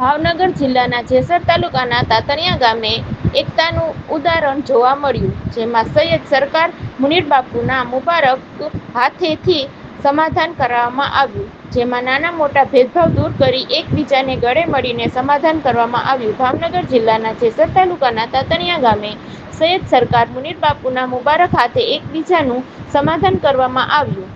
ભાવનગર જિલ્લાના જેસર તાલુકાના તાતણિયા ગામે એકતાનું ઉદાહરણ જોવા મળ્યું, જેમાં સૈયદ સરકાર મુનીરબાપુના મુબારક હાથેથી સમાધાન કરવામાં આવ્યું, જેમાં નાના મોટા ભેદભાવ દૂર કરી એકબીજાને ગળે મળીને સમાધાન કરવામાં આવ્યું. ભાવનગર જિલ્લાના જેસર તાલુકાના તાતણિયા ગામે સૈયદ સરકાર મુનીરબાપુના મુબારક હાથે એકબીજાનું સમાધાન કરવામાં આવ્યું.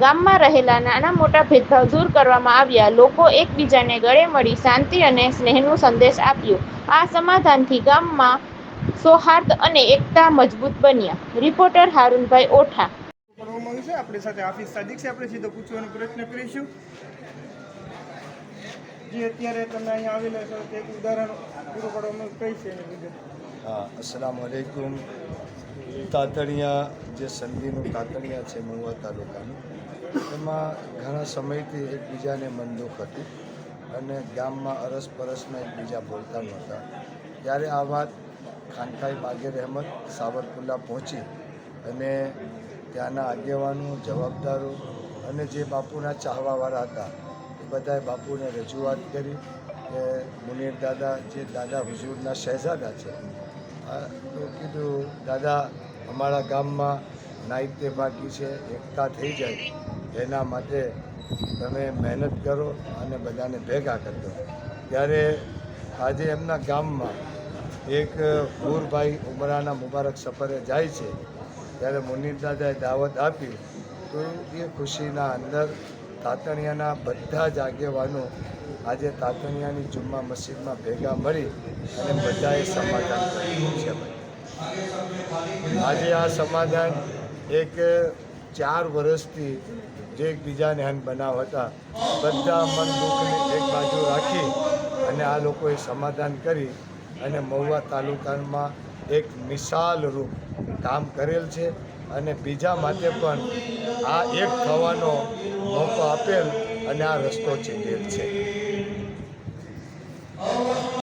ગામમાં રહેલા નાના મોટા ભેદભાવ દૂર કરવામાં આવ્યા. લોકો એકબીજાને ગળે મળી શાંતિ અને સ્નેહનો સંદેશ આપ્યો. આ સમાધાનથી ગામમાં સૌહાર્દ અને એકતા મજબૂત બન્યા. રિપોર્ટર હારૂનભાઈ ઓઠા. આપણી સાથે આફિસ સાદિક છે આપણે સીધો પૂછવાનો પ્રયત્ન કરીશું જે અત્યારે તમે અહીંયા આવેલા છો તે ઉદાહરણ પૂરું પાડવામાં કઈ છે હા અસલામ વાલેકુમ તાતણિયા, જે સંધિનું તાતણિયા છે મહુવા તાલુકાનું. એમાં ઘણા સમયથી એકબીજાને મનદુખ હતી અને ગામમાં અરસપરસમાં એકબીજા બોલતા નહોતા. ત્યારે આ વાત ખાનકાઈ બાગેર અહેમદ સાવરકુલ્લા પહોંચી અને ત્યાંના આગેવાનો, જવાબદારો અને જે બાપુના ચાહવાવાળા હતા, એ બધાએ બાપુને રજૂઆત કરી કે મુનીર દાદા, જે દાદા હુજૂરના શહેજાદા છે તો કીધું, દાદા, અમારા ગામમાં નાઈતે બાકી છે, એકતા થઈ જાય. એના માટે તમે મહેનત કરો અને બધાને ભેગા કરજો. ત્યારે આજે એમના ગામમાં એક પૂરભાઈ ઉમરાના મુબારક સફરે જાય છે. ત્યારે મુનીર દાદાએ દાવત આપી, તો એ ખુશીના અંદર તાતણિયાના બધા જ આગેવાનો આજે તાતણિયાની જુમ્મા મસ્જિદમાં ભેગા મળી અને બધાએ સમાધાન કર્યું છે. આજે આ સમાધાન એક ચાર વર્ષથી જે એકબીજાને હન બનાવ હતા, બધા મન દુઃખને એક બાજુ રાખી અને આ લોકોએ સમાધાન કરી અને મહુવા તાલુકામાં એક મિસાલ રૂપ કામ કરેલ છે અને બીજા માટે પણ આ એક થવાનો મોકો આપેલ અને આ રસ્તો ચીંધેલ છે.